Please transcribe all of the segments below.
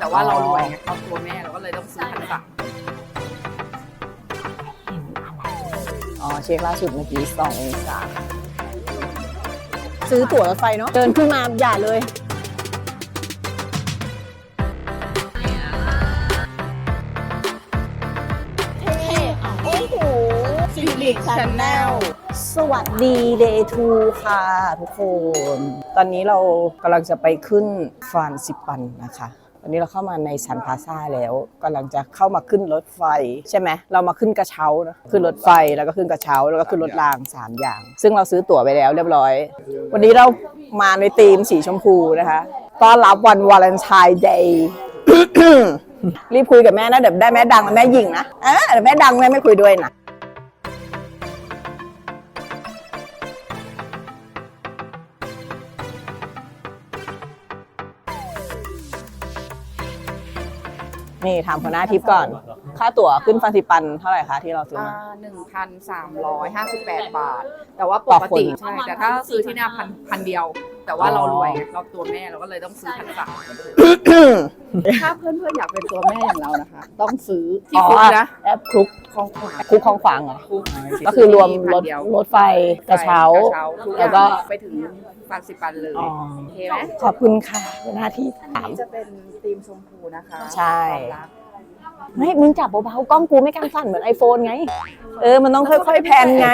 แต่ว่าเรารวยไงเราตัวแม่เราก็เลยต้องซื้อพันสามอ๋อเช็คล่าสุดเมื่อกี้สององศาซื้อตั๋วรถไฟเนาะเดินขึ้นมาอย่าเลย โอ้โหซิลิกชาแนลสวัสดีเดย์ทูค่ะทุกคน ตอนนี้เรากำลังจะไปขึ้นฟานซิปันนะคะ ตอนนี้เราเข้ามาในซันพาซ่าแล้วกำลังจะเข้ามาขึ้นรถไฟ ใช่ไหมเรามาขึ้นกระเช้านะขึ้นรถไฟแล้วก็ขึ้นกระเช้าแล้วก็ขึ้นรถรางสามอย่าง ซึ่งเราซื้อตั๋วไปแล้วเรียบร้อย วันนี้เรามาในธีมสีชมพูนะคะต้อนรับวันวาเลนไทน์เดย์รีบคุยกับแม่นะเดี๋ยวได้แม่ดังแม่หยิงนะเออเดี๋ยวแม่ดังแม่ไม่คุยด้วยนะ นี่ถามหัวหน้าทิปก่อน ค่าตั๋วขึ้นฟาซิปันเท่าไหร่คะที่เราซื้ออ่ามา หนึ่งพันสามร้อยห้าสิบแปดบาท แต่ว่าปต่อกคนติใช่ แต่ถ้าซื้อที่หน้าพันพันเดียว แต่ว่าเรารวยไงเราตัวแม่เราก็เลยต้องซื้อพันสามถ้าเพื่อนๆอยากเป็นตัวแม่อย่างเรานะคะ ต้องซื้อที่อ๋อคุกนะแอปคลุกของขวาคลุกของขวางเหรอคุกก็คือรวมรถพันเดียวรถไฟกระเช้ากระเช้าทุกอแล้ย่าวงก็ไปถึงฟานซิปันเลยอ๋อโอเคไหมขอบคุณค่ะหัวหน้าที่อัถามนนี้จะเป็นธีมชมพูนะคะ ใช่ความรักไม่มึงจับเบาๆกล้องกูไม่กำสั่นเหมือน iPhone ไง เออ มันต้องค่อยๆแพนไง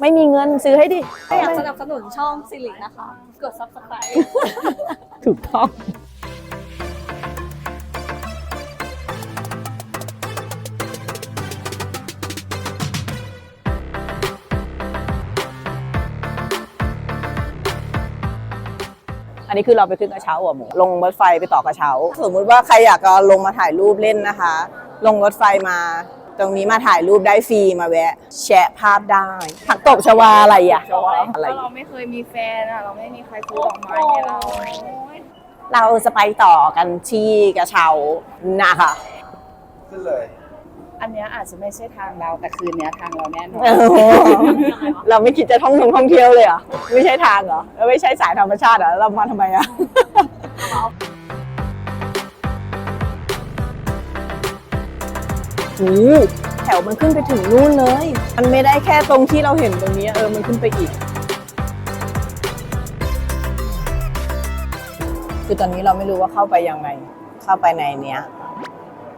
ไม่มีเงินซื้อให้ดิถ้าอยากสนับสนุนช่องสิรินะคะ กด subscribe ถูกต้องอันนี้คือเราไปขึ้นกระเช้าหัวหมูลงรถไฟไปต่อกระเช้า สมมุติว่าใครอยากจะลงมาถ่ายรูปเล่นนะคะ ลงรถไฟมา ตรงนี้มาถ่ายรูปได้ฟรีมาแวะ แชะภาพได้ ผักตบชวาอะไรอะอะไรก็เราไม่เคยมีแฟนอะเราไม่มีใครซื้อดอกไม้ให้เรา เราจะไปต่อกันที่กระเช้านะคะขึ้นเลย อันเนี้ยอาจจะไม่ใช่ทางเราแต่คืนเนี้ยทางเราแน่นอนโอ้โหเราไม่คิดจะท่องท่องเที่ยวเลยเหรอไม่ใช่ทางเหรอแล้วไม่ใช่สายธรรมชาติเหรอเรามาทำไมอะ หแถวมันขึ้นไปถึงนู่นเลย มันไม่ได้แค่ตรงที่เราเห็นตรงนี้เออ มันขึ้นไปอีก คือตอนนี้เราไม่รู้ว่าเข้าไปยังไง เข้าไปในเนี้ย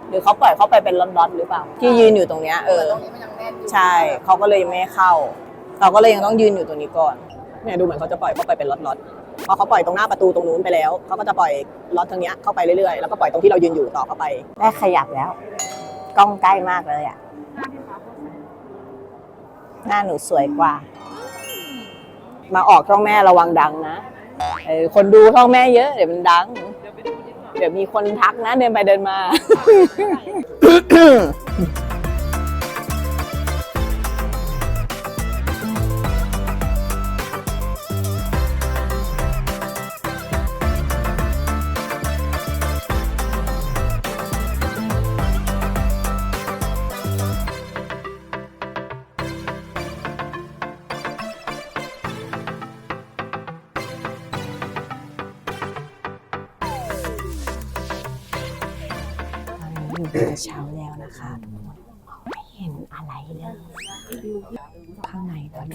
หรือเขาปล่อยเข้าไปเป็นล็อตๆหรือเปล่า ที่ยืนอยู่ตรงเนี้ยเออตรงนี้มันยังแน่นอยู่ใช่ เขาก็เลยยังไม่ให้เข้า เราก็เลยยังต้องยืนอยู่ตรงนี้ก่อน เนี่ยดูเหมือนเขาจะปล่อยเข้าไปเป็นล็อตๆพอเขาปล่อยตรงหน้าประตูตรงนู้นไปแล้ว เขาก็จะปล่อยล็อตทางเนี้ยเข้าไปเรื่อยๆ แล้วก็ปล่อยตรงที่เรายืนอยู่ต่อเข้าไปแม่ขยับแล้ว กล้องใกล้มากเลยอะ หน้าหนูสวยกว่า มาออกช่องแม่ระวังดังนะเออคนดูช่องแม่เยอะเดี๋ยวมันดัง เดี๋ยวมีคนทักนะเดินไปเดินมา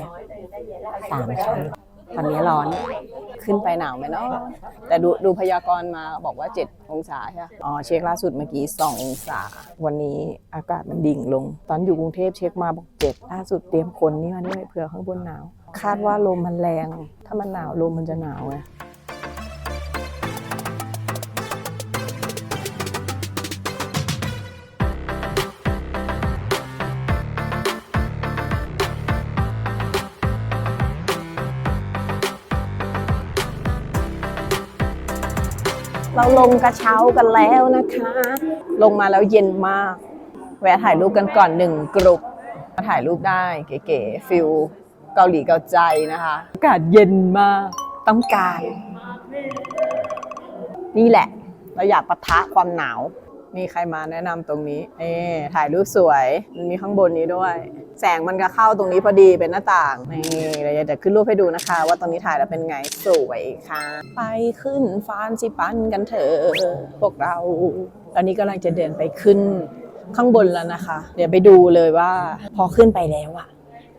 เนี้ยสามชั้นตอนนี้ร้อนขึ้นไปหนาวไหมเนาะแต่ดูดูพยากรณ์มาบอกว่า 7 องศาใช่ไหมอ๋อเช็คล่าสุดเมื่อกี้ 2 องศา วันนี้อากาศมันดิ่งลง ตอนอยู่กรุงเทพเช็คมาบอก7ล่าสุดเตรียมคนนี่มาด้วยเผื่อข้างบนหนาว คาดว่าลมมันแรง ถ้ามันหนาวลมมันจะหนาวไง เราลงกระเช้ากันแล้วนะคะ ลงมาแล้วเย็นมาก แวะถ่ายรูปกันก่อนหนึ่งกลุ่มมาถ่ายรูปได้เก๋ๆฟิลเกาหลีเกาใจนะคะอากาศเย็นมากต้องการ นี่แหละ เราอยากปะทะความหนาว มีใครมาแนะนำตรงนี้ เอ๊ถ่ายรูปสวย มันมีข้างบนนี้ด้วย แสงมันก็เข้าตรงนี้พอดีเป็นหน้าต่างนี่เราจะขึ้นรูปให้ดูนะคะ ว่าตรงนี้ถ่ายแล้วเป็นไงสวยค่ะ ไปขึ้นฟานซิปันกันเถอะพวกเราตอนนี้กำลังจะเดินไปขึ้นข้างบนแล้วนะคะ เดี๋ยวไปดูเลยว่าพอขึ้นไปแล้วอะ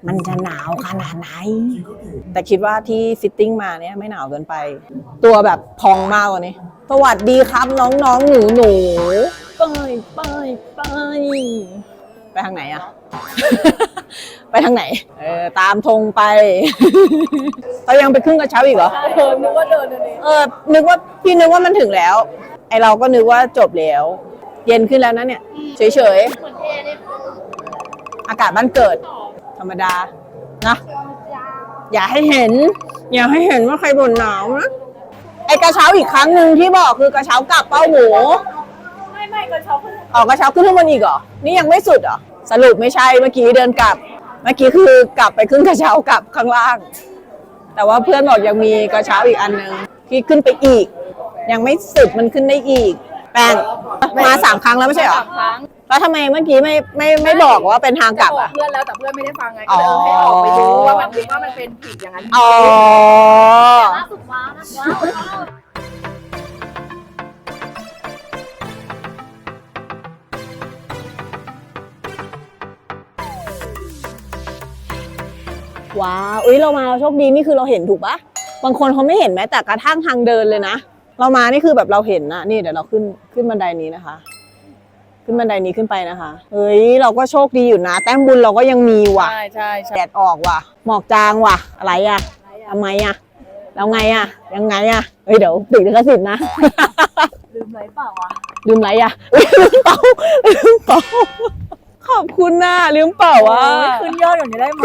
มันจะหนาวขนาดไหน แต่คิดว่าที่ฟิตติ้งมาเนี่ยไม่หนาวเกินไป ตัวแบบพองมากกว่านี้ สวัสดีครับน้องๆหนูหนูไปไปไปไปทางไหนอะ ไปทางไหน เออตามธงไป เรายังไปขึ้นกระเช้าอีกเหรอ เออนึกว่าเดินอันนี้เออ นึกว่าพี่นึกว่ามันถึงแล้ว ไอเราก็นึกว่าจบแล้ว เย็นขึ้นแล้วนะเนี่ย เฉยเหมือนเอเนี่ยๆอากาศบ้านเกิด ธรรมดา นะ อย่าให้เห็น อย่าให้เห็นว่าใครบ่นหนาวนะ ไอกระเช้าอีกครั้งหนึ่งที่บอกคือกระเช้ากลับเป้าหมู ไม่ไม่กระเช้าขึ้นออกกระเช้าขึ้นข้างบนอีกเหรอ นี่ยังไม่สุดเหรอ สรุปไม่ใช่เมื่อกี้เดินกลับ เมื่อกี้คือกลับไปขึ้นกระเช้ากลับข้างล่าง แต่ว่าเพื่อนบอกยังมีกระเช้าอีกอันหนึ่งที่ขึ้นไปอีก ยังไม่สุดมันขึ้นได้อีก แป้งมาสามครั้งแล้วไม่ใช่เหรอสามครั้งแล้วทำไมเมื่อกี้ไม่ไม่ไม่บอกว่าเป็นทางกลับจะบออะ เพื่อนแล้วแต่เพื่อนไม่ได้ฟังไงก็เลยเออให้ออกไปดูว่ามันว่ามันเป็นผิดอย่างนั้นอ๋อ ล่าสุดว้าวนะว้าว ว้าวว้าวอุ้ยเรามาเราโชคดีนี่คือเราเห็นถูกปะบางคนเขาไม่เห็นแม้แต่กระทั่งทางเดินเลยนะ เรามานี่คือแบบเราเห็นนะนี่เดี๋ยวเราขึ้นขึ้นบันไดนี้นะคะ ขึ้นบันไดนี้ขึ้นไปนะคะเฮ้ยเราก็โชคดีอยู่นะ แต้มบุญเราก็ยังมีว่ะใช่ใช่ใช่แดดออกว่ะ หมอกจางว่ะ อะไรอะทำไมอะแล้วไงอะ ยังไงอะเฮ้ยเดี๋ยวติดลิขสิทธิ์นะลืมอะไรเปล่าวะลืมอะไรอะลืมเป่าลืมเป่า ขอบคุณนะลืมเป่าอะขึ้นยอดอย่างนี้ได้ไหม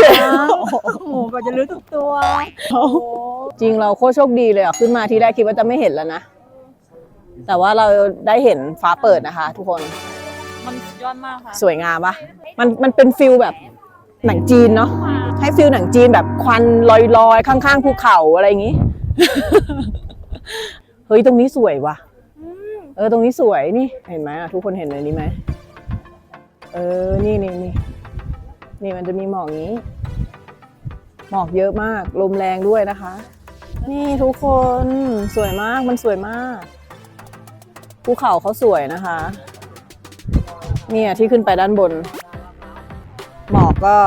โอ้โหกว่าจะรู้ทุกตัวจริงเราโคตรโชคดีเลยอะ ขึ้นมาที่แรกคิดว่าจะไม่เห็นแล้วนะ แต่ว่าเราได้เห็นฟ้าเปิดนะคะ ทุกคนมันสุดยอดมากค่ะสวยงามปะมันมันเป็นฟิลแบบหนังจีนเนาะให้ฟิลหนังจีนแบบควันลอยๆ ข้างๆภูเขาอะไรอย่างงี้ เฮ้ยตรงนี้สวยว่ะ เออตรงนี้สวยนี่เห็นไหมอะทุกคนเห็นในนี้ไหม เออ นี่นี่นี่นี่มันจะมีหมอกนี้ หมอกเยอะมาก ลมแรงด้วยนะคะ นี่ทุกคนสวยมากมันสวยมาก ภูเขาเขาสวยนะคะ เนี่ยที่ขึ้นไปด้านบน หมอกก็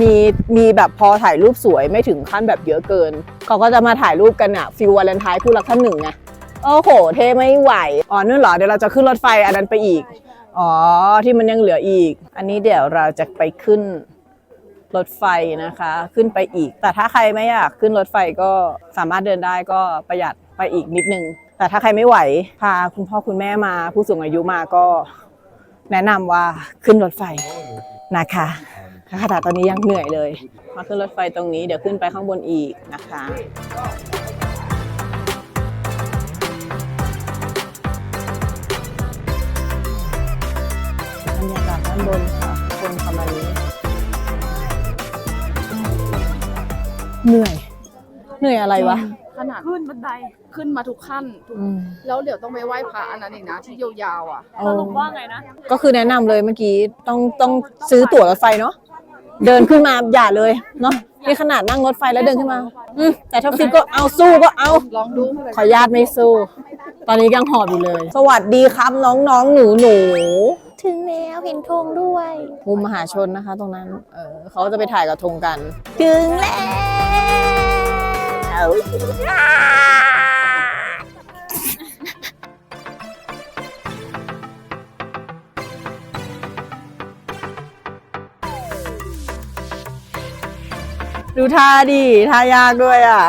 มีมีแบบพอถ่ายรูปสวยไม่ถึงขั้นแบบเยอะเกิน เขาก็จะมาถ่ายรูปกันอะฟิววาเลนไทน์คู่รักท่านหนึ่งไงโอ้โห เท่ไม่ไหว อ๋อนั่นเหรอ เดี๋ยวเราจะขึ้นรถไฟอันนั้นไปอีก อ๋อที่มันยังเหลืออีก อันนี้เดี๋ยวเราจะไปขึ้นรถไฟนะคะ ขึ้นไปอีก แต่ถ้าใครไม่อยากขึ้นรถไฟก็สามารถเดินได้ก็ประหยัดไปอีกนิดนึง แต่ถ้าใครไม่ไหว พาคุณพ่อคุณแม่มาผู้สูงอายุมาก็แนะนำว่าขึ้นรถไฟนะคะขณะตอนนี้ยังเหนื่อยเลย มาขึ้นรถไฟตรงนี้เดี๋ยวขึ้นไปข้างบนอีกนะคะ บรรยากาศด้านบนค่ะบนประมาณนี้ เหนื่อย เหนื่อยอะไรวะ ขนาดขึ้นบันไดขึ้นมาทุกขั้นทุกอืมแล้วเดี๋ยวต้องไปไหว้พระอันนั้นอีกนะ ที่ยาวๆอะ สรุปว่าไงนะ ก็คือแนะนำเลยเมื่อกี้ต้องต้องซื้อตั๋วรถไฟเนาะเดินขึ้นมาอย่าเลยเนาะนี่ขนาดนั่งรถไฟแล้วเดินขึ้นมาอืมแต่ถ้าฟิตก็เอาสู้ก็เอา ลองดูขออนุญาตไม่สู้ ตอนนี้ยังหอบอยู่เลย สวัสดีครับน้องๆหนูหนูๆ ถึงแล้วเห็นธงด้วยมุมมหาชนนะคะ ตรงนั้น เออเขาจะไปถ่ายกระทงกัน ถึงแล้วดูท่าดิท่ายากด้วยอะ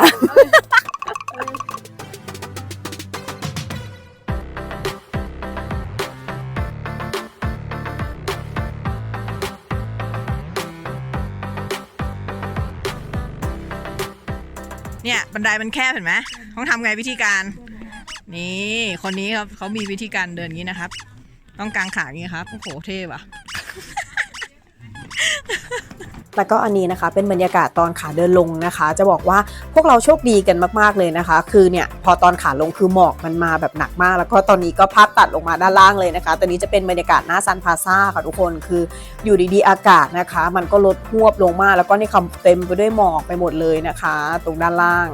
เนี่ยบันไดมันแคบเห็นไหมต้องทำไงวิธีการ นี่คนนี้ครับเขามีวิธีการเดินงนี้นะครับ ต้องกางขาอย่างนี้ครับโอ้โหเท่ว่ะ แล้วก็อันนี้นะคะเป็นบรรยากาศตอนขาเดินลงนะคะ จะบอกว่าพวกเราโชคดีกันมากๆเลยนะคะ คือเนี่ยพอตอนขาลงคือหมอกมันมาแบบหนักมาก แล้วก็ตอนนี้ก็ภาพตัดลงมาด้านล่างเลยนะคะตอนนี้จะเป็นบรรยากาศหน้าซันพาซาค่ะทุกคนคืออยู่ดีๆอากาศนะคะ มันก็ลดหวบลงมากแล้วก็นี่คำเต็มไปด้วยหมอกไปหมดเลยนะคะ ตรงด้านล่าง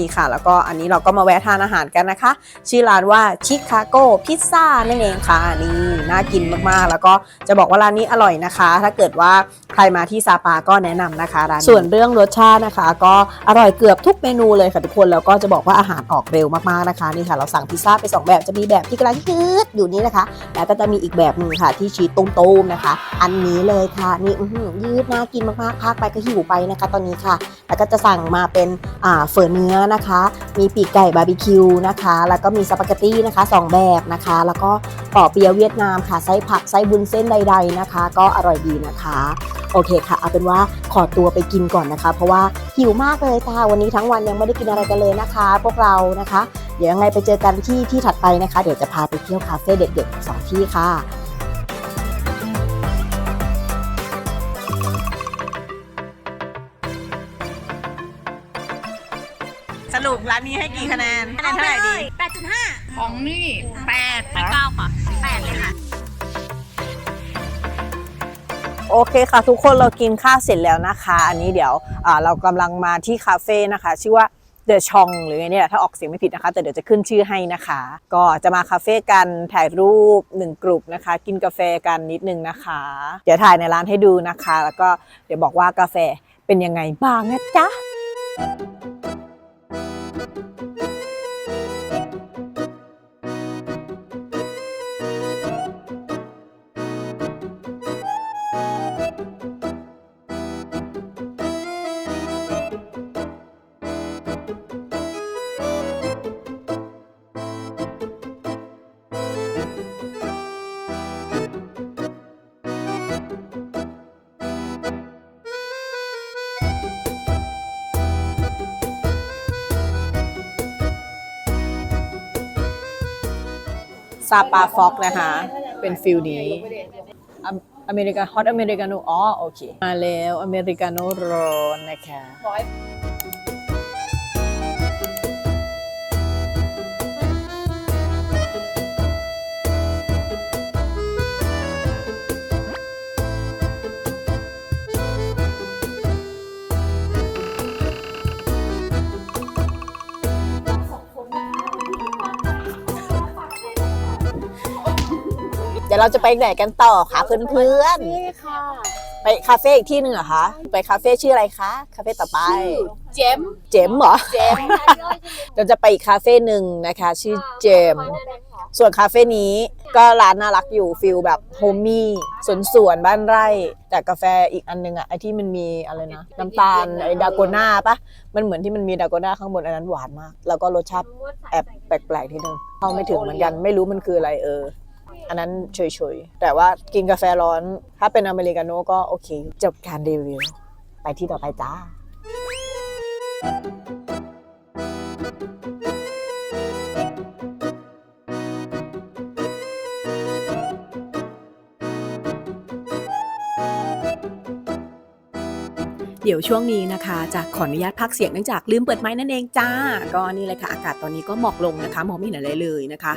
นี่ค่ะ แล้วก็อันนี้เราก็มาแวะทานอาหารกันนะคะ ชื่อร้านว่าชิคาโกพิซซ่านั่นเองค่ะนี่น่ากินมากๆ แล้วก็จะบอกว่าร้านนี้อร่อยนะคะ ถ้าเกิดว่าใครมาที่ซาปาก็แนะนำนะคะร้านนี้ส่วนเรื่องรสชาตินะคะ ก็อร่อยเกือบทุกเมนูเลยค่ะทุกคนแล้วก็จะบอกว่าอาหารออกเร็วมากๆนะคะนี่ค่ะเราสั่งพิซซ่าไปสองแบบจะมีแบบที่กำลังยืดอยู่นี้นะคะ แล้วก็จะมีอีกแบบหนึ่งค่ะที่ชีสตุ้มๆนะคะ อันนี้เลยค่ะนี่ยืดน่ากินมากๆพากไปก็หิวไปนะคะ ตอนนี้ค่ะ แล้วก็จะสั่งมาเป็นเฝอเนื้อนะคะ มีปีกไก่บาร์บีคิวนะคะ แล้วก็มีสปาเกตตี้นะคะสองแบบนะคะ แล้วก็ปอเปียเวียดนามค่ะ ไส้ผัก ไส้บุญเส้นใด ๆนะคะ ก็อร่อยดีนะคะ โอเคค่ะ เอาเป็นว่าขอตัวไปกินก่อนนะคะ เพราะว่าหิวมากเลยค่ะ วันนี้ทั้งวันยังไม่ได้กินอะไรกันเลยนะคะ พวกเรานะคะ เดี๋ยวยังไงไปเจอกันที่ที่ถัดไปนะคะ เดี๋ยวจะพาไปเที่ยวคาเฟ่เด็ดๆสองที่ค่ะ รุปร้านนี้ให้กี่คะแนนคะแนนเท่าไหร่ดีแปดจุดห้าของนี่แปดไปเก้าค่ะแปดเลยค่ะ โอเคค่ะ ทุกคนเรากินข้าวเสร็จแล้วนะคะ อันนี้เดี๋ยวอ่าเรากำลังมาที่คาเฟ่นะคะ ชื่อว่าเดอะชองหรือไงเนี่ยถ้าออกเสียงไม่ผิดนะคะ แต่เดี๋ยวจะขึ้นชื่อให้นะคะ ก็จะมาคาเฟ่กันถ่ายรูปหนึ่งกลุ่มนะคะ กินกาแฟกันนิดนึงนะคะ เดี๋ยวถ่ายในร้านให้ดูนะคะ แล้วก็เดี๋ยวบอกว่ากาแฟเป็นยังไงบ้างนะจ๊ะ ซาปาฟ็อกนะคะ เป็นฟิลนี้อเมริกาฮอตอเมริกาโน่อ๋อโอเค มาแล้วอเมริกาโน่ร้อนนะคะ ดี๋ยวเราจะไปไหนกันต่อคะเพื่อนๆไปคาเฟ่อีกที่หนึ่งเหรอคะ ไปคาเฟ่ชื่ออะไรคะ คาเฟ่ต่อไป เจมเจมเหรอ เจมเราจะไปอีกคาเฟ่หนึ่งนะคะ ชื่อเจมส่วนคาเฟ่นี้ก็ร้านน่ารักอยู่ฟิลแบบโฮมมี่สวนสวนๆบ้านไร่ แต่กาแฟอีกอันนึงอะไอที่มันมีอะไรนะ น้ำตาลไอดาโกน่าปะมันเหมือนที่มันมีดาโกน่าข้างบนอันนั้นหวานมาก แล้วก็รสชาติแอบแปลกๆทีนึงเข้าไม่ถึงเหมือนกันไม่รู้มันคืออะไรเออ อันนั้นเฉยๆ แต่ว่ากินกาแฟร้อน ถ้าเป็นอเมริกาโน่ก็โอเค จบการรีวิว ไปที่ต่อไปจ้า เดี๋ยวช่วงนี้นะคะจะขออนุญาตพักเสียงเนื่องจากลืมเปิดไม้นั่นเองจ้า ก็นี่เลยค่ะอากาศตอนนี้ก็หมอกลงนะคะมองไม่เห็นอะไรเลยนะคะ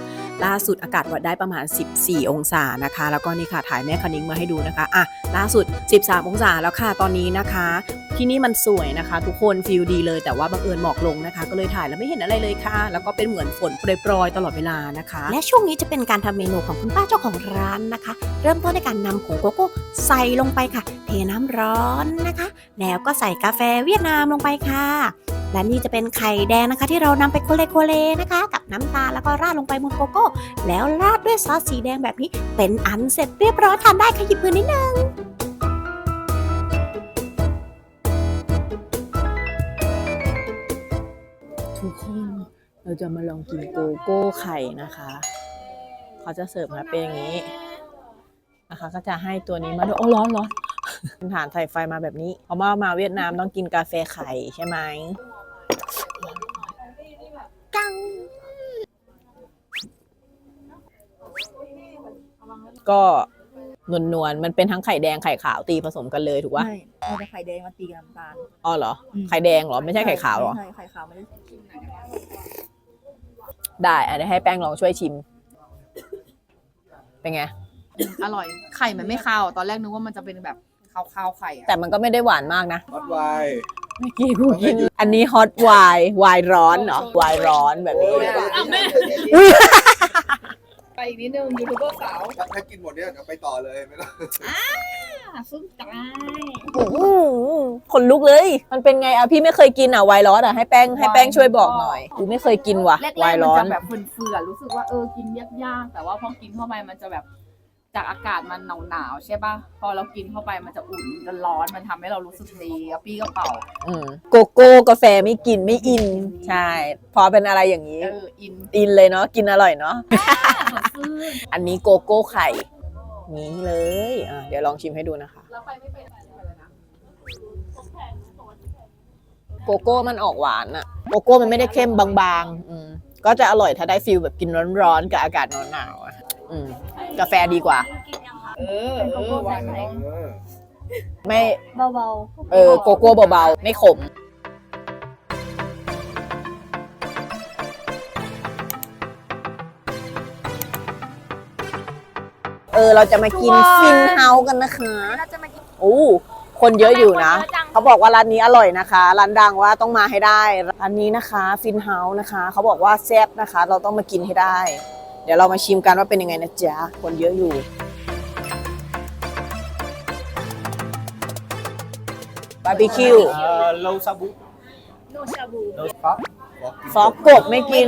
ล่าสุดอากาศวัดได้ประมาณ 14 องศานะคะ แล้วก็นี่ค่ะถ่ายแม่คณิ้งมาให้ดูนะคะอะล่าสุด 13 องศาแล้วค่ะตอนนี้นะคะ ที่นี่มันสวยนะคะ ทุกคนฟิลดีเลยแต่ว่าบังเอิญหมอกลงนะคะ ก็เลยถ่ายแล้วไม่เห็นอะไรเลยค่ะ แล้วก็เป็นเหมือนฝนโปรยๆตลอดเวลานะคะ และช่วงนี้จะเป็นการทำเมนูของคุณป้าเจ้าของร้านนะคะ เริ่มต้นด้วยการนำผงโกโก้ใส่ลงไปค่ะ เทน้ำร้อนนะคะ แล้วก็ใส่กาแฟเวียดนามลงไปค่ะและนี่จะเป็นไข่แดงนะคะ ที่เรานำไปโคเลโคเลนะคะ กับน้ำตาลแล้วก็ราดลงไปบนโกโก้ แล้วราดด้วยซอสสีแดงแบบนี้เป็นอันเสร็จเรียบร้อยทานได้ค่ะหยิบมือนิดนึง ทุกคนเราจะมาลองกินโกโก้ไข่นะคะ เขาจะเสิร์ฟมาเป็นอย่างนี้ นะคะ ก็จะให้ตัวนี้มาด้วยโอ้ร้อนร้อนฐานใส่ไฟมาแบบนี้เพราะว่ามาเวียดนามต้องกินกาแฟไข่ใช่ไหมกังก็ นวลนวลๆมันเป็นทั้งไข่แดงไข่ขาวตีผสมกันเลยถูกปะไม่เอาแต่ไข่แดงมาตีกับน้ำตาลอ๋อเหรอ อืมไข่แดงเหรอไม่ใช่ไข่ขาวเหรอใช่ไข่ขาวไม่ได้ได้อันนี้ให้แป้งลองช่วยชิม เป็นไง อร่อยไข่มันไม่คาวตอนแรกนึกว่ามันจะเป็นแบบคาวๆไข่อะแต่มันก็ไม่ได้หวานมากนะฮอตไวน์เมื่อกี้กูกิน อันนี้ฮอตไวน์ไวน์ร้อนเหรอไวน์ร้อนแบบนี้ อ้าวแม่ อุ้ย ไปอีกนิดนึงยูทูบเบอร์สาวถ้าถ้ากินหมดเนี่ยเดี๋ยวไปต่อเลยไม่ต้องซึ่งตายอื้อหือขนลุกเลย มันเป็นไงอะพี่ไม่เคยกินอะไวน์ร้อนอะให้แป้งให้แป้งช่วยบอกหน่อยกูไม่เคยกินว่ะแรกไวๆน์มันร้อน จะแบบเฟื่อนๆรู้สึกว่าเออกินยากๆแต่ว่าพอกินเข้าไปมันจะแบบ จากอากาศมันหนาวๆใช่ป่ะพอเรากินเข้าไปมันจะอุ่นมันจะร้อนมันทำให้เรารู้สึกดีกระปี้กระเป๋าอืมโกโก้กาแฟไม่กินไม่อิน ใช่ พอเป็นอะไรอย่างนี้ เอออินอินเลยเนาะกินอร่อยเนาะ สดชื่นอันนี้โกโก้ไข่ นี้เลยอะเดี๋ยวลองชิมให้ดูนะคะ แล้วไปไม่เป็นอะไรนะโกโก้มันออกหวานอะโกโก้มันไม่ได้เข้มบางๆอืมก็จะอร่อยถ้าได้ฟิลแบบกินร้อนๆกับอากาศหนาวๆอะ อืมกาแฟดีกว่า เออเออวางน้องเออไม่เบาเออโกโก้เบาๆ ไม่ขม เออ เราจะมากินฟินเฮาส์กันนะคะๆเราจะมากินโอ้คนเยอะอยู่นะ เขาบอกว่าร้านนี้อร่อยนะคะ ร้านดังว่าต้องมาให้ได้ ร้านนี้นะคะ ฟินเฮาส์นะคะ เขาบอกว่าแซ่บนะคะ เราต้องมากินให้ได้ เดี๋ยวเรามาชิมกันว่าเป็นยังไงนะจ๊ะ คนเยอะอยู่ บาร์บีคิวเอ่อโลซาบุโนชาบูโลฟับฟอกกบไม่กิน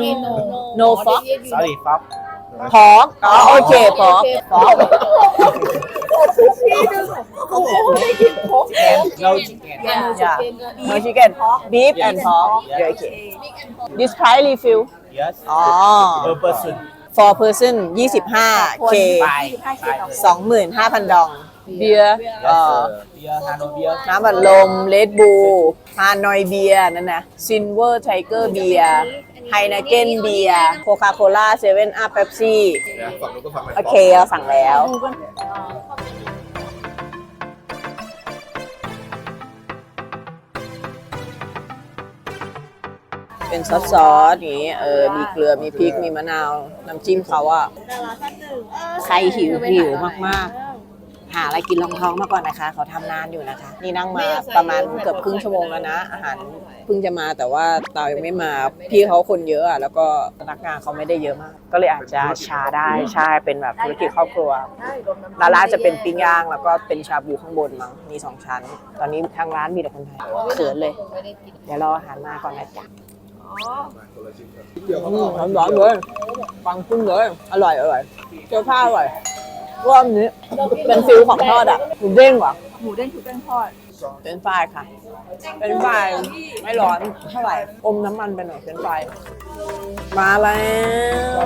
no ฟอกสอรี่ฟับพอกอ๋อโอเคพอกพอกโลชิคเก้น yeah no chicken beef and pork yeah okay this price refill yes อ๋อ per person for person 25k ไปไป25,000 ดอง เบียร์เอ่อ เบียร์ฮานโนเบียร์น้ำบัดลมเลดบูฮานอยเบียร์นั่นนะซินเวอร์ไทเกอร์เบียร์ไฮนาเกนเบียร์โคคาโคล่าเซเว่นอัพเป๊ปซี่เดี๋ยวฝั่งนู้นก็ฝั่งไหนโอเคเราสั่งแล้ว เป็นซอสซอสอย่างนี้เออมีเกลือมีพริกมีมะนาวน้ำจิ้มเขาอะใครหิวหิวมากๆ หาอะไรกินรองท้องมาก่อนนะคะ เขาทำนานอยู่นะคะ นี่นั่งมาประมาณเกือบครึ่งชั่วโมงแล้วนะ อาหารเพิ่งจะมาแต่ว่าเตายังไม่มาพี่เขาคนเยอะอะแล้วก็พนักงานเขาไม่ได้เยอะมาก ก็เลยอาจจะช้าได้ใช่เป็นแบบธุรกิจครอบครัว ร้านร้านจะเป็นปิ้งย่างแล้วก็เป็นชาบูข้างบนมั้งมีสองชั้น ตอนนี้ทางร้านมีแต่คนไทยเขินเลย เดี๋ยวรออาหารมาก่อนนะจ๊ะ มาคนละชิ้นกันเดี๋ยวเขาอืก็มเอาร้อนๆเลยฟังขึ้นเลย อร่อยอร่อยเกี๊ยวผ้าอร่อยรอบนี้เป็นฟิลของทอดอะหมูเด้งว่ะหมูเด้งชุบแป้งทอด เป็นไฟรายค่ะ เป็นไฟรายไม่ร้อนเท่าไหร่ อมน้ำมันไปหน่อยเป็นไฟรายมาแล้ว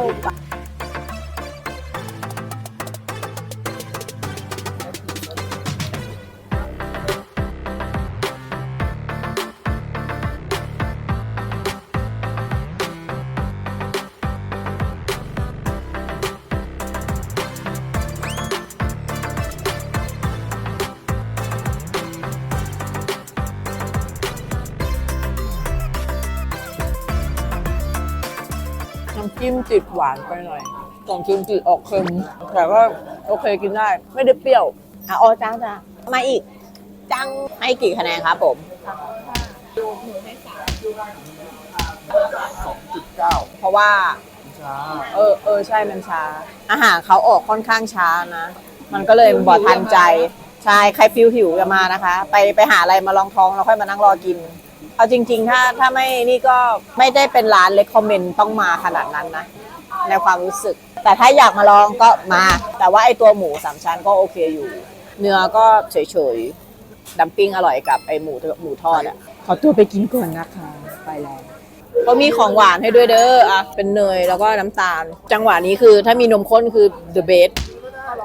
านไปหน่อยของกิมจิออกเค็มแต่ก็โอเคกินได้ ไม่ได้เปรี้ยวอะอ๋อจ้าจ้ามาอีก จังให้กี่คะแนนครับผมจุดเก้าเพราะว่าช้าเออเออใช่มันช้า อาหารเขาออกค่อนข้างช้านะ มันก็เลยบ่ทันใจ ใช่ใครฟิลหิวจะมานะคะ ไปไปหาอะไรมาลองท้องแล้วค่อยมานั่งรอกิน เอาจริง ๆ ถ้าถ้าไม่นี่ก็ไม่ได้เป็นร้านเล c คอมเมนต์ต้องมาขนาดนั้นนะ ในความรู้สึก แต่ถ้าอยากมาลองก็มา แต่ว่าไอตัวหมูสามชั้นก็โอเคอยู่ เนื้อก็เฉยๆดัมปิ้งอร่อยกับไอหมูหมูทอดอะขอตัวไปกินก่อนนะคะไปแล้วก็มีของหวานให้ด้วยเด้ออะเป็นเนยแล้วก็น้ำตาล จังหวะนี้คือถ้ามีนมข้นคือ the best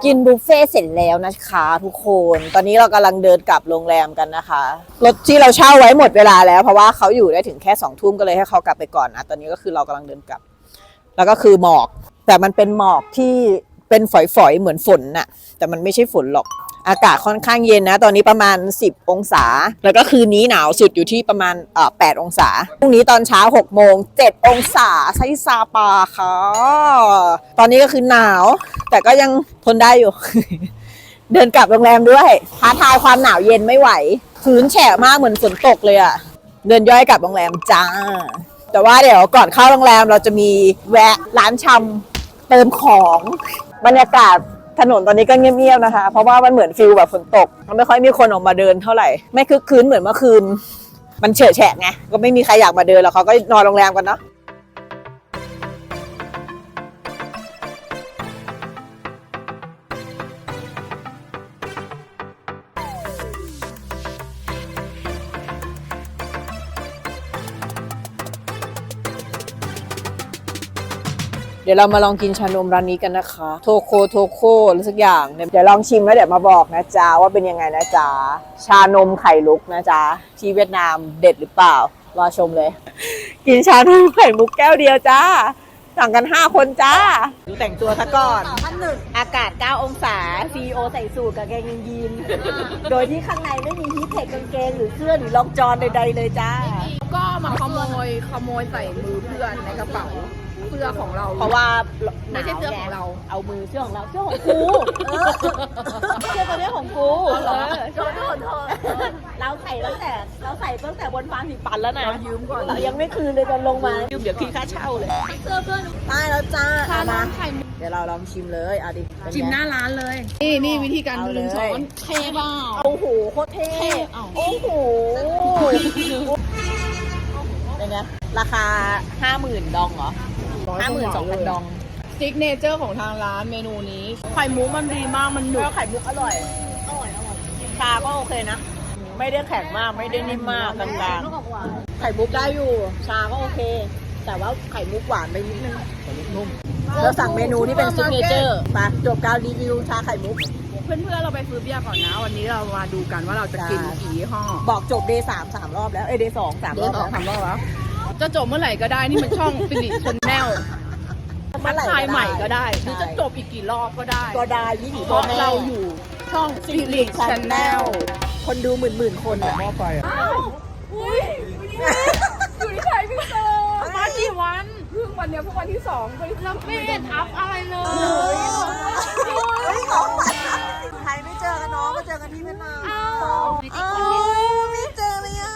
กินบุฟเฟ่ต์เสร็จแล้วนะคะทุกคน ตอนนี้เรากำลังเดินกลับโรงแรมกันนะคะ รถที่เราเช่าไว้หมดเวลาแล้วเพราะว่าเขาอยู่ได้ถึงแค่สองทุ่มก็เลยให้เขากลับไปก่อนนะ ตอนนี้ก็คือเรากำลังเดินกลับ แล้วก็คือหมอก แต่มันเป็นหมอกที่เป็นฝอยๆ เหมือนฝนน่ะ แต่มันไม่ใช่ฝนหรอก อากาศค่อนข้างเย็นนะ ตอนนี้ประมาณ 10 องศา แล้วก็คืนนี้หนาวสุดอยู่ที่ประมาณเอ่อ8องศา พรุ่งนี้ตอนเช้า 6 โมง 7 องศาไซซาปาค่ะ ตอนนี้ก็คือหนาว แต่ก็ยังทนได้อยู่ เดินกลับโรงแรมด้วยท้าทายความหนาวเย็นไม่ไหว พื้นแฉะมากเหมือนฝนตกเลยอะเดินย่อยกลับโรงแรมจ้า แต่ว่าเดี๋ยวก่อนเข้าโรงแรมเราจะมีแวะร้านชำเติมของบรรยากาศถนนตอนนี้ก็เงียบๆนะคะ เพราะว่ามันเหมือนฟิลแบบฝนตก มันไม่ค่อยมีคนออกมาเดินเท่าไหร่ ไม่คึกคืนเหมือนเมื่อคืน มันเฉอะแฉะไง ก็ไม่มีใครอยากมาเดินแล้วเขาก็นอนโรงแรมกันเนาะ ดี๋ยวเรามาลองกินชานมร้านนี้กันนะคะ โทโคโทโคหรือสักอย่างเนี่ยเดี๋ยวลองชิมแล้วเดี๋ยวมาบอกนะจ๊ะว่าเป็นยังไงนะจ๊ะชานมไข่ลุกนะจ๊ะที่เวียดนามเด็ดหรือเปล่ารอชมเลย กินชานมไข่มุกแก้วเดียวจ้าสั่งกัน 5 คนจ้าดูแต่งตัวซะก่อนท่านหนึ่งอากาศ 9 องศาซีโอใส่สูทกับกางเกงยีน โดยที่ข้างในไม่มีฮีทเทคกางเกงหรือเสื้อหรือรองจอนใดๆเลยจ้า ก็มาขโมยขโมยใส่มือเพื่อนในกระเป๋า เสื้อของเรา เพราะว่าไม่ใช่เสื้อของเรา เอามือเสื้อของเราเสื้อของกูเออเสื้อตัวนี้ของกูอ๋อเหรอเออโทษโทษโทษเราใส่ตั้งแต่เราใส่ตั้งแต่บนฟางสีปันแล้วนะยืมก่อนเรายังไม่คืนเลยตอนลงมายืมเดี๋ยวคิดค่าเช่าเลยตายแล้วจ้าเอามาเดี๋ยวเราลองชิมเลยเอาดิเป็นไงชิมหน้าร้านเลย นี่นี่วิธีการเอาดูเลยหนึ่งช้อนเทเปล่าโอ้โหโคตรเท่เท่เอ้าโอ้โหเป็นไงราคาห้าหมื่นดองเหรอ ห้าหมื่นสองพันดองซิกเนเจอร์ของทางร้านเมนูนี้ ไข่มุกมันดีมากมันหนุบแล้วไข่มุกอร่อย อร่อยอร่อยชาก็โอเคนะ ไม่ได้แข็งมากไม่ได้นิ่มมากกลางๆไข่มุกได้อยู่ ชาก็โอเค แต่ว่าไข่มุกหวานไปนิดนึงไข่มุกนุ่มแล้วสั่งเมนูที่เป็นซิกเนเจอร์ไปจบการรีวิวชาไข่มุก เพื่อนๆเราไปซื้อเบียร์ก่อนนะ วันนี้เรามาดูกันว่าเราจะกินได้กี่ยี่ห้อ บอกจบเดย์สามสามรอบแล้ว เอ้ยเดย์สองสามรเดี๋ยอวบสองแล้วสามรอบแล้ว จะจบเมื่อไหร่ก็ได้นี่มันช่องฟิลิปชนแนลเมื่อไหร่ทายใหม่ก็ได้หใช่รือจะจบอีกกี่รอบก็ได้ก็ได้ยี่สิบเพราะเราอยู่ช่องฟิลิปชนแนลคนดูหมื่นหมื่นๆคนอะหม้อไฟอะอยู่ที่ไทยพี่เจอมากี่วันเพิ่งวันเนี้ยเพิ่งวันที่สองไปแล้วไม่เห็นอัพอะไรเลยไทยไม่เจอกันน้องมาเจอกันที่เวียดนามอ้าวอ้าวไม่เจอเลยอะ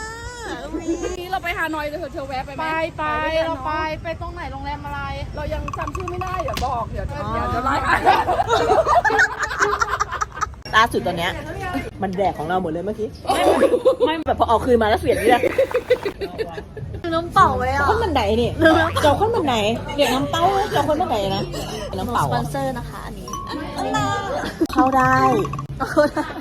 นี่เราไปฮานอยเธอเธอแวะไปไหมไปไปด้วยกันเรานอะไปไปตรงไหนโรงแรมอะไร เรายังจำชื่อไม่ได้เดี๋ยวบอกเดี๋ยวเดี๋ยวเดี๋ยวเดี๋ยวไลน์ล่าสุดตอนเนี้ย มันแดกของเราหมดเลยเมื่อกี้ ไม่แบบพอเอาคืนมาแล้วเสียงนี่แหละน้ำเปล่าเลยอะข้นมันไหนนี่เจ้าข้นมันไหนเด็กน้ำเต้าเจ้าข้นมันไหนนะน้ำเปล่าสปออะนเซอร์นะคะอันนี้ เข้าได้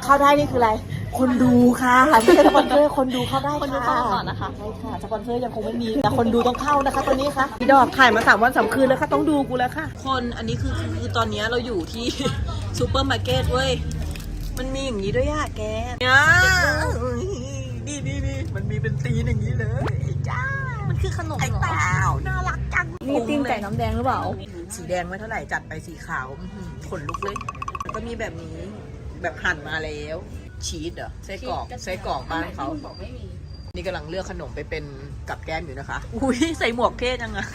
เข้าได้นี่คืออะไร คนดูค่ะไม่ใช่สปอนเซอร์คนดูเข้าได้คนดูค่ะเข้าก่อนนะคะ ใช่ค่ะสปอนเซอร์ยังคงไม่มีแต่คนดูต้องเข้านะคะตอนนี้ค่ะพี่ดอกถ่ายมาสามวันสามคืนแล้วค่ะต้องดูกูแล้วค่ะ คนอันนี้คือคือตอนนี้เราอยู่ที่ซูเปอร์มาร์เก็ตเว้ย มันมีอย่างนี้ด้วยอะแกเนี่ยนี่นี่นี่มันมีเป็นตีนอย่างนี้เลยจ้า มันคือขนมไอ้เหรอเต้าน่ารักจังนี่ติ้งไก่น้ำแดงหรือเปล่า สีแดงไม่เท่าไหร่จัดไปสีขาวอื้อหือขนลุกเลย แล้วก็มีแบบนี้แบบหั่นมาแล้ว ชีสเหรอไส้กรอกไส้กรอกบ้านเขาบอกไม่มีนี่กำลังเลือกขนมไปเป็นกับแก้มอยู่นะคะ อุ้ยใส่หมวกเท่จังอะ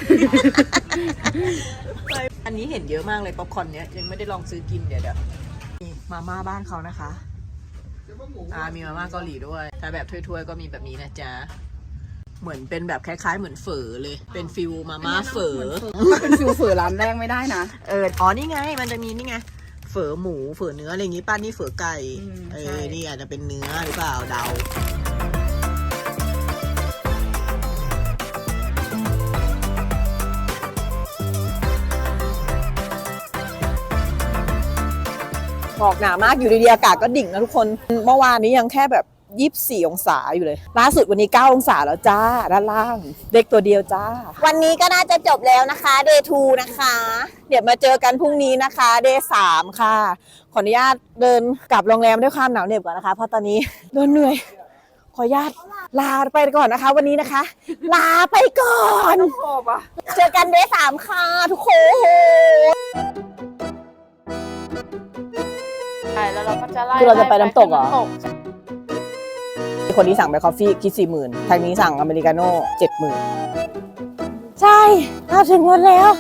อันนี้เห็นเยอะมากเลยป๊อปคอร์นเนี้ยยังไม่ได้ลองซื้อกินเดี๋ยวเดี๋ยวนี่มาม่าบ้านเขานะคะอ่ามีมาม่าเกาหลีด้วย ถ้าแบบถ้วยๆก็มีแบบนี้นะจ๊ะ เหมือนเป็นแบบคล้ายๆ เหมือนเฝอเลย เป็นฟิลมาม่าเฝอเป็นฟิวเฝอร้านแรกไม่ได้นะ เออ อ๋อนี่ไง มันจะมีนี่ไงเฝอหมูเฝอเนื้ออะไรอย่างงี้ป้านี่เฝอไก่ อืมเอใช่ อ นี่อาจจะเป็นเนื้อหรือเปล่าเดาบอกหนามากอยู่ดีๆอากาศก็ดิ่งนะทุกคน เมื่อวานนี้ยังแค่แบบ 24 องศาอยู่เลย ล่าสุดวันนี้ 9 องศาแล้วจ้า ด้านล่าง เด็กตัวเดียวจ้า วันนี้ก็น่าจะจบแล้วนะคะ เดย์2นะคะ เดี๋ยวมาเจอกันพรุ่งนี้นะคะ เดย์3ค่ะ ขออนุญาตเดินกลับโรงแรมด้วยความหนาวเหน็บก่อนนะคะ เพราะตอนนี้เดินเหนื่อย ขออนุญาตลาไปก่อนนะคะ วันนี้นะคะ ลาไปก่อน เจอกันเดย์3ค่ะทุกคนเราก็จะไล่คือเราจะไปน้ำตกเหรอน้ำตก คนนี้สั่งแบล็คคอฟฟี่คิดสี่หมื่นทางนี้สั่งอเมริกาโน่เจ็ดหมื่นใช่เราถึงหมดแล้ว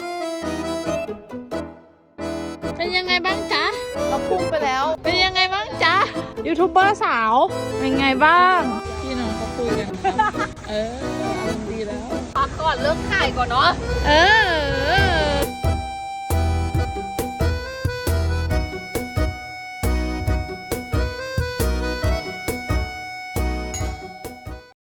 เป็นยังไงบ้างจ๊ะ เราพุ่งไปแล้ว เป็นยังไงบ้างจ๊ะ ยูทูบเบอร์สาว เป็นไงบ้าง พี่น้องเขาคุยกัน เอออารมณ์ดีแล้ว พักก่อนเริ่มถ่ายก่อนเนาะ เออ